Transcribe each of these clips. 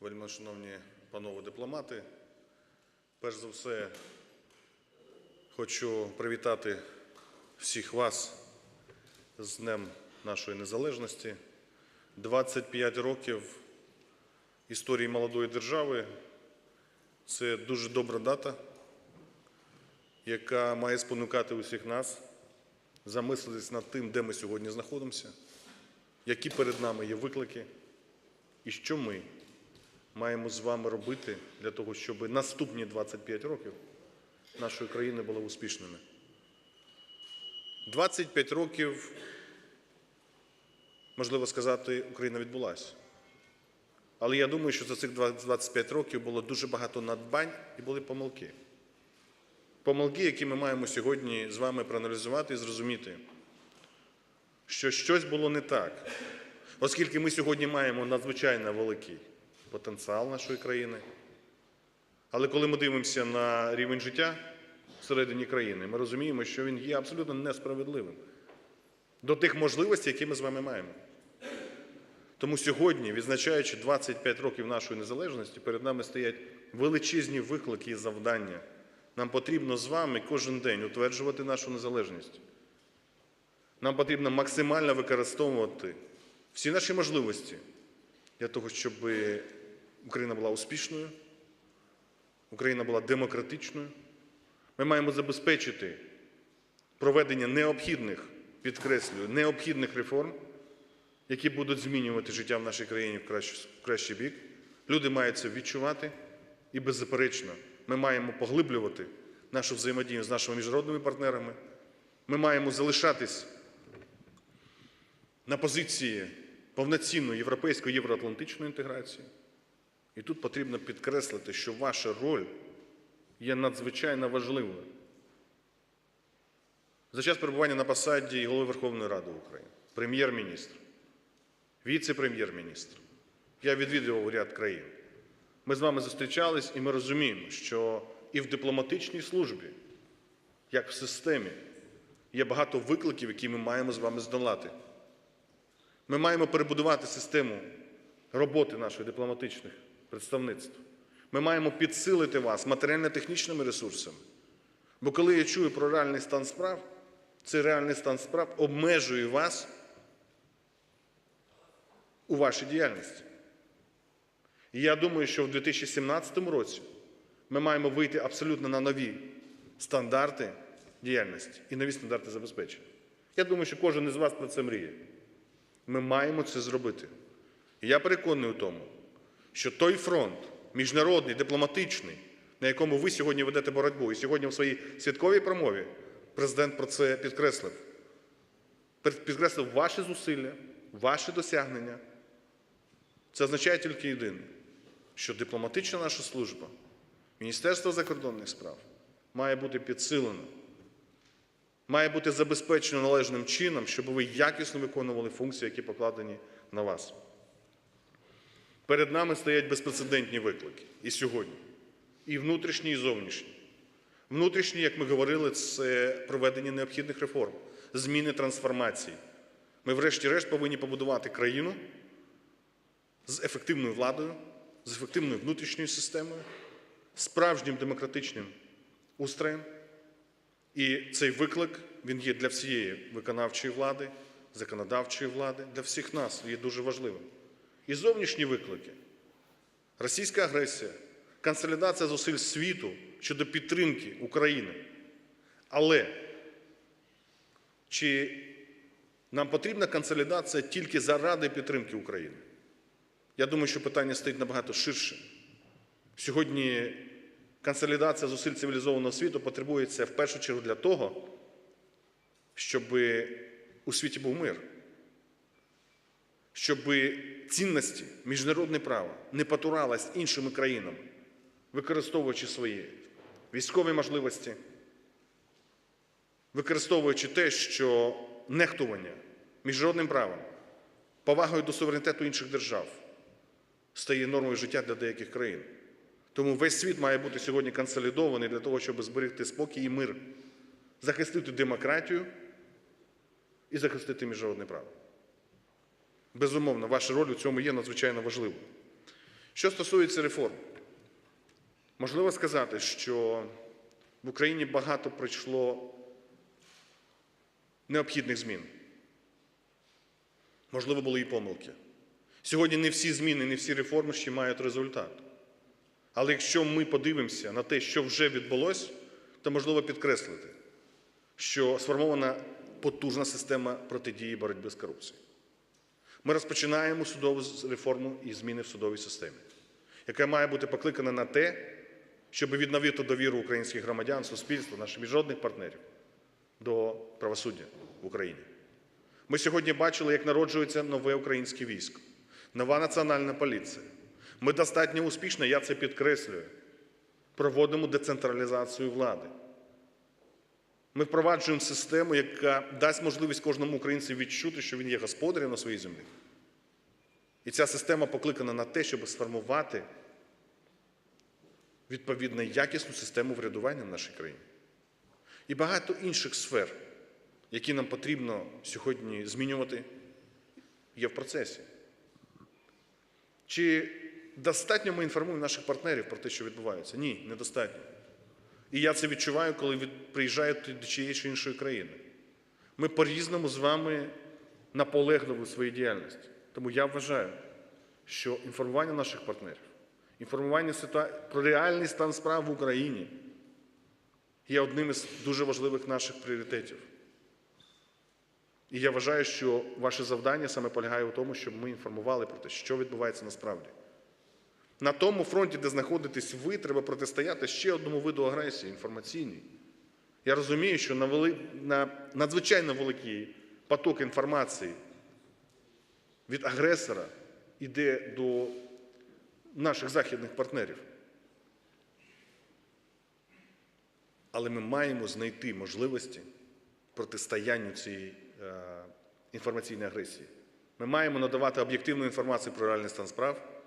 вельмишановні панове дипломати. Перш за все, хочу привітати всіх вас з Днем нашої незалежності. 25 років історії молодої держави це дуже добра дата, яка має спонукати усіх нас замислитись над тим, де ми сьогодні знаходимося, які перед нами є виклики, і що ми маємо з вами робити для того, щоб наступні 25 років нашої країни були успішними. 25 років, можливо сказати, Україна відбулася. Але я думаю, що за цих 25 років було дуже багато надбань і були помилки. Помилки, які ми маємо сьогодні з вами проаналізувати і зрозуміти, що щось було не так, оскільки ми сьогодні маємо надзвичайно великий потенціал нашої країни. Але коли ми дивимося на рівень життя всередині країни, ми розуміємо, що він є абсолютно несправедливим до тих можливостей, які ми з вами маємо. Тому сьогодні, відзначаючи 25 років нашої незалежності, перед нами стоять величезні виклики і завдання. Нам потрібно з вами кожен день утверджувати нашу незалежність. Нам потрібно максимально використовувати всі наші можливості для того, щоб Україна була успішною, Україна була демократичною. Ми маємо забезпечити проведення необхідних, підкреслюю, необхідних реформ, які будуть змінювати життя в нашій країні в кращий, бік. Люди мають це відчувати і, беззаперечно, ми маємо поглиблювати нашу взаємодію з нашими міжнародними партнерами. Ми маємо залишатись на позиції повноцінної європейської євроатлантичної інтеграції. І тут потрібно підкреслити, що ваша роль є надзвичайно важливою. За час перебування на посаді голови Верховної Ради України, прем'єр-міністр, віце-прем'єр-міністр, я відвідував ряд країн. Ми з вами зустрічались, і ми розуміємо, що і в дипломатичній службі, як в системі, є багато викликів, які ми маємо з вами здолати. Ми маємо перебудувати систему роботи наших дипломатичних представництв. Ми маємо підсилити вас матеріально-технічними ресурсами. Бо коли я чую про реальний стан справ, цей реальний стан справ обмежує вас у вашій діяльності. І я думаю, що в 2017 році ми маємо вийти абсолютно на нові стандарти діяльності і нові стандарти забезпечення. Я думаю, що кожен із вас про це мріє. Ми маємо це зробити. І я переконаний у тому, що той фронт, міжнародний, дипломатичний, на якому ви сьогодні ведете боротьбу, і сьогодні в своїй святковій промові президент про це підкреслив. Підкреслив ваші зусилля, ваші досягнення. Це означає тільки єдине, що дипломатична наша служба, Міністерство закордонних справ має бути підсилено, має бути забезпечено належним чином, щоб ви якісно виконували функції, які покладені на вас. Перед нами стоять безпрецедентні виклики і сьогодні, і внутрішні, і зовнішні. Внутрішні, як ми говорили, це проведення необхідних реформ, зміни трансформації. Ми, врешті-решт, повинні побудувати країну з ефективною владою, з ефективною внутрішньою системою, справжнім демократичним устроєм. І цей виклик він є для всієї виконавчої влади, законодавчої влади, для всіх нас є дуже важливим. І зовнішні виклики, російська агресія, консолідація зусиль світу щодо підтримки України. Але чи нам потрібна консолідація тільки заради підтримки України? Я думаю, що питання стоїть набагато ширше. Сьогодні консолідація зусиль цивілізованого світу потребується в першу чергу для того, щоб у світі був мир, щоб цінності, міжнародне право не потуралось іншими країнами, використовуючи свої військові можливості, використовуючи те, що нехтування міжнародним правом, повагою до суверенітету інших держав стає нормою життя для деяких країн. Тому весь світ має бути сьогодні консолідований для того, щоб зберегти спокій і мир, захистити демократію і захистити міжнародне право. Безумовно, ваша роль у цьому є надзвичайно важливою. Що стосується реформ, можливо сказати, що в Україні багато прийшло необхідних змін. Можливо, були і помилки. Сьогодні не всі зміни, не всі реформи ще мають результат. Але якщо ми подивимося на те, що вже відбулось, то можливо підкреслити, що сформована потужна система протидії боротьби з корупцією. Ми розпочинаємо судову реформу і зміни в судовій системі, яка має бути покликана на те, щоб відновити довіру українських громадян, суспільства, наших міжнародних партнерів до правосуддя в Україні. Ми сьогодні бачили, як народжується нове українське військо, нова національна поліція. Ми достатньо успішно, я це підкреслюю, проводимо децентралізацію влади. Ми впроваджуємо систему, яка дасть можливість кожному українцю відчути, що він є господарем на своїй землі. І ця система покликана на те, щоб сформувати відповідно якісну систему врядування в нашій країні. І багато інших сфер, які нам потрібно сьогодні змінювати, є в процесі. Чи достатньо ми інформуємо наших партнерів про те, що відбувається? Ні, недостатньо. І я це відчуваю, коли від- приїжджають до чиєї чи іншої країни. Ми по-різному з вами наполегливі у своїй діяльності. Тому я вважаю, що інформування наших партнерів, інформування ситуа- про реальний стан справ в Україні є одним із дуже важливих наших пріоритетів. І я вважаю, що ваше завдання саме полягає у тому, щоб ми інформували про те, що відбувається насправді. На тому фронті, де знаходитесь ви, треба протистояти ще одному виду агресії інформаційній. Я розумію, що на, вели... на надзвичайно великий поток інформації від агресора йде до наших західних партнерів. Але ми маємо знайти можливості протистоянню цієї е, інформаційної агресії. Ми маємо надавати об'єктивну інформацію про реальний стан справ.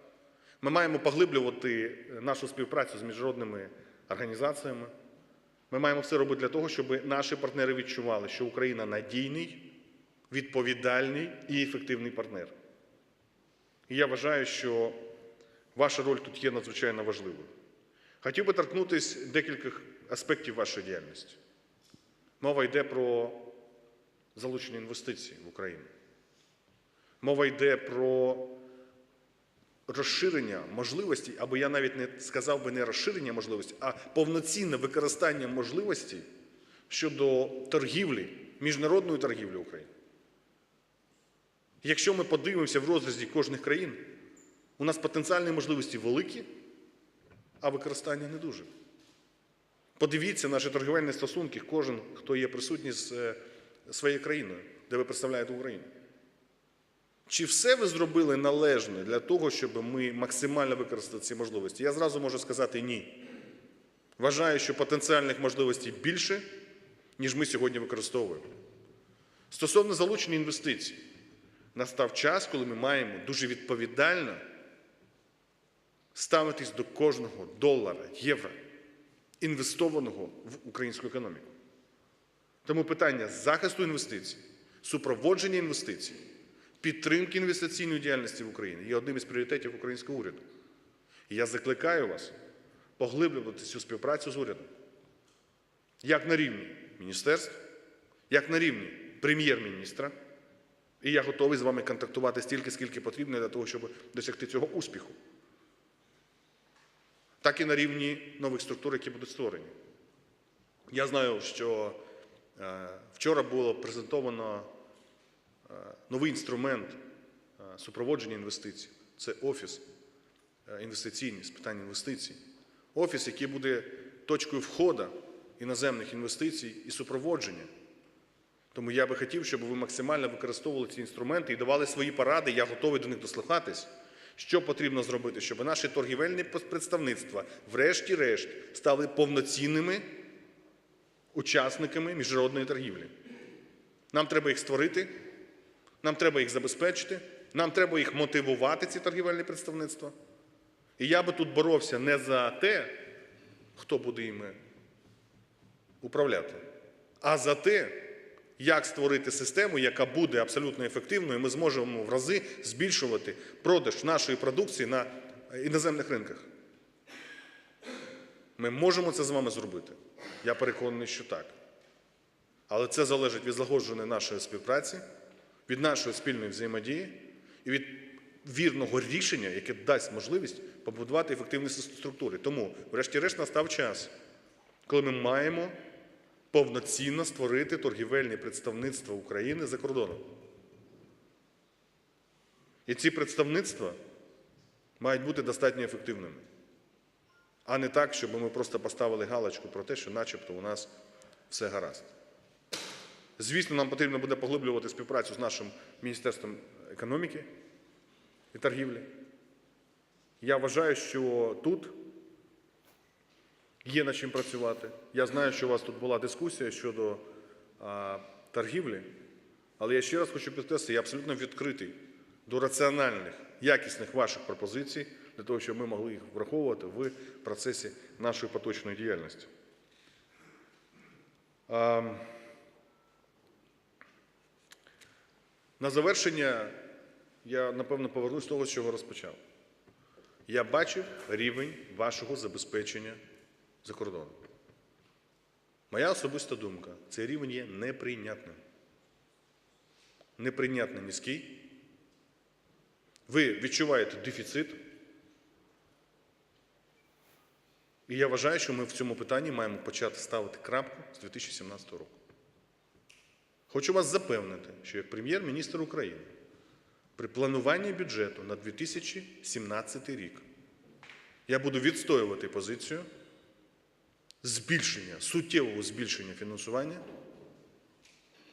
Ми маємо поглиблювати нашу співпрацю з міжнародними організаціями. Ми маємо все робити для того, щоб наші партнери відчували, що Україна надійний, відповідальний і ефективний партнер. І я вважаю, що ваша роль тут є надзвичайно важливою. Хотів би торкнутися декількох аспектів вашої діяльності. Мова йде про залучення інвестицій в Україну. Мова йде про розширення можливостей, або я навіть не сказав би не розширення можливостей, а повноцінне використання можливостей щодо торгівлі, міжнародної торгівлі України. Якщо ми подивимося в розрізі кожних країн, у нас потенціальні можливості великі, а використання не дуже. Подивіться наші торгівельні стосунки, кожен, хто є присутній з е, своєю країною, де ви представляєте Україну. Чи все ви зробили належне для того, щоб ми максимально використали ці можливості? Я зразу можу сказати ні. Вважаю, що потенціальних можливостей більше, ніж ми сьогодні використовуємо. Стосовно залучення інвестицій, настав час, коли ми маємо дуже відповідально ставитись до кожного долара, євро, інвестованого в українську економіку. Тому питання захисту інвестицій, супроводження інвестицій, підтримки інвестиційної діяльності в Україні є одним із пріоритетів українського уряду. І я закликаю вас поглиблювати цю співпрацю з урядом. Як на рівні міністерств, як на рівні прем'єр-міністра. І я готовий з вами контактувати стільки, скільки потрібно для того, щоб досягти цього успіху. Так і на рівні нових структур, які будуть створені. Я знаю, що е, вчора було презентовано новий інструмент е, супроводження інвестицій. Це офіс е, інвестиційний з питань інвестицій. Офіс, який буде точкою входу іноземних інвестицій і супроводження. Тому я би хотів, щоб ви максимально використовували ці інструменти і давали свої поради. Я готовий до них дослухатись. Що потрібно зробити, щоб наші торгівельні представництва, врешті-решт, стали повноцінними учасниками міжнародної торгівлі. Нам треба їх створити, нам треба їх забезпечити, нам треба їх мотивувати, ці торгівельні представництва. І я би тут боровся не за те, хто буде іми управляти, а за те, як створити систему, яка буде абсолютно ефективною, і ми зможемо в рази збільшувати продаж нашої продукції на іноземних ринках. Ми можемо це з вами зробити. Я переконаний, що так. Але це залежить від злагодженої нашої співпраці, від нашої спільної взаємодії і від вірного рішення, яке дасть можливість побудувати ефективні структури. Тому, врешті-решт, настав час, коли ми маємо повноцінно створити торгівельні представництва України за кордоном. І ці представництва мають бути достатньо ефективними, а не так, щоб ми просто поставили галочку про те, що начебто у нас все гаразд. Звісно, нам потрібно буде поглиблювати співпрацю з нашим Міністерством економіки і торгівлі. Я вважаю, що тут є над чим працювати. Я знаю, що у вас тут була дискусія щодо торгівлі, але я ще раз хочу підкреслити, я абсолютно відкритий до раціональних, якісних ваших пропозицій для того, щоб ми могли їх враховувати в процесі нашої поточної діяльності. А, на завершення я, напевно, повернусь до того, з чого розпочав. Я бачив рівень вашого забезпечення за кордоном. Моя особиста думка, цей рівень є неприйнятним. Неприйнятно низький. Ви відчуваєте дефіцит. І я вважаю, що ми в цьому питанні маємо почати ставити крапку з 2017 року. Хочу вас запевнити, що як прем'єр-міністр України при плануванні бюджету на 2017 рік я буду відстоювати позицію збільшення, суттєвого збільшення фінансування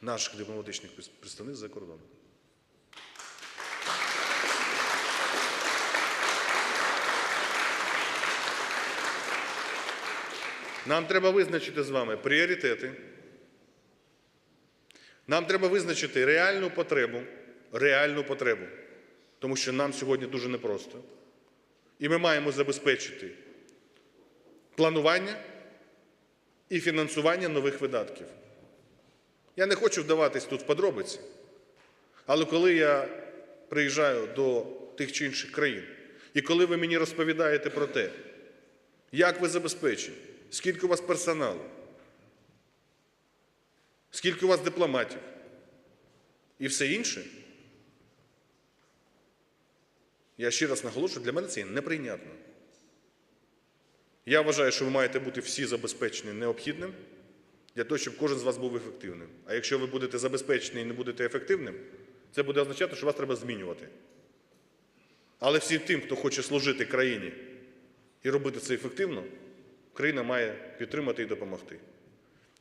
наших дипломатичних представництв за кордоном. Нам треба визначити з вами пріоритети. Нам треба визначити реальну потребу, реальну потребу, тому що нам сьогодні дуже непросто. І ми маємо забезпечити планування і фінансування нових видатків. Я не хочу вдаватись тут в подробиці, але коли я приїжджаю до тих чи інших країн, і коли ви мені розповідаєте про те, як ви забезпечені, скільки у вас персоналу, скільки у вас дипломатів і все інше, я ще раз наголошую, для мене це неприйнятно. Я вважаю, що ви маєте бути всі забезпечені необхідним для того, щоб кожен з вас був ефективним. А якщо ви будете забезпечені і не будете ефективним, це буде означати, що вас треба змінювати. Але всім тим, хто хоче служити країні і робити це ефективно, Україна має підтримати і допомогти.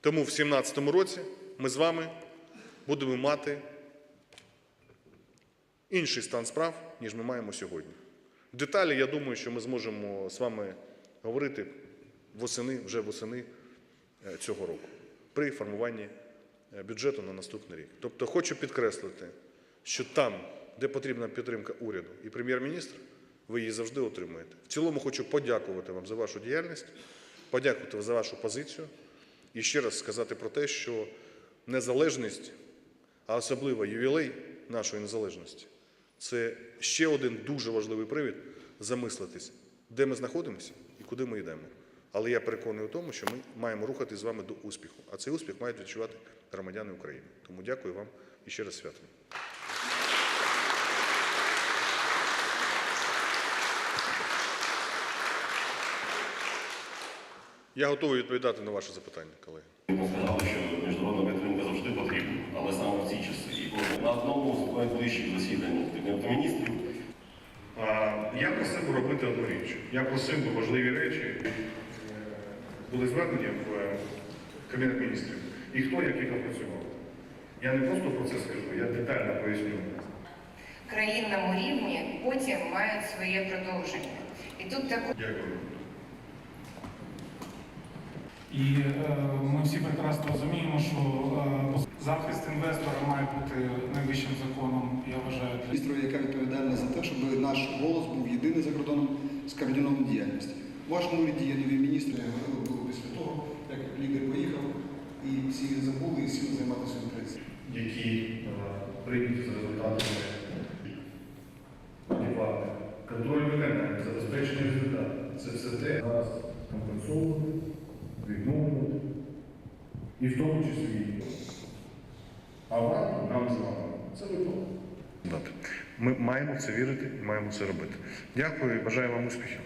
Тому в 2017 році ми з вами будемо мати інший стан справ, ніж ми маємо сьогодні. Деталі, я думаю, що ми зможемо з вами говорити восени, вже восени е, цього року при формуванні е, бюджету на наступний рік. Тобто хочу підкреслити, що там, де потрібна підтримка уряду і прем'єр-міністр, ви її завжди отримуєте. В цілому хочу подякувати вам за вашу діяльність, подякувати за вашу позицію і ще раз сказати про те, що незалежність, а особливо ювілей нашої незалежності, це ще один дуже важливий привід замислитись, де ми знаходимося і куди ми йдемо. Але я переконаний у тому, що ми маємо рухати з вами до успіху. А цей успіх мають відчувати громадяни України. Тому дякую вам і ще раз святом. Я готовий відповідати на ваші запитання, колеги. Ми сказали, що міжнародна підтримка завжди потрібна, але саме в ці часи. І на одному з найближчих засідань Кабінету міністрів Я просив би робити одну річ. Я просив би важливі речі е, були звернення в е, Кабінет міністрів. І хто як їх опрацював. Я не просто про це скажу, я детально поясню. країнному рівні потім мають своє продовження. І тут також Дякую. І е, ми всі прекрасно розуміємо, що е, захист інвестора має бути найвищим законом, я вважаю, для міністру, яка відповідальна за те, щоб наш голос був єдиний за кордоном з координованою діяльністю. У вашому уряді є нові міністри, говорили було після того, як лідер поїхав, і всі забули і сіли займатися інтересом. які е, прийняті за результатами контроль виконання, забезпечення результату. Це все те зараз компенсовувати, і в тому числі. А вам, нам з вами, це випадок. Ми маємо це вірити і маємо це робити. Дякую і бажаю вам успіхів.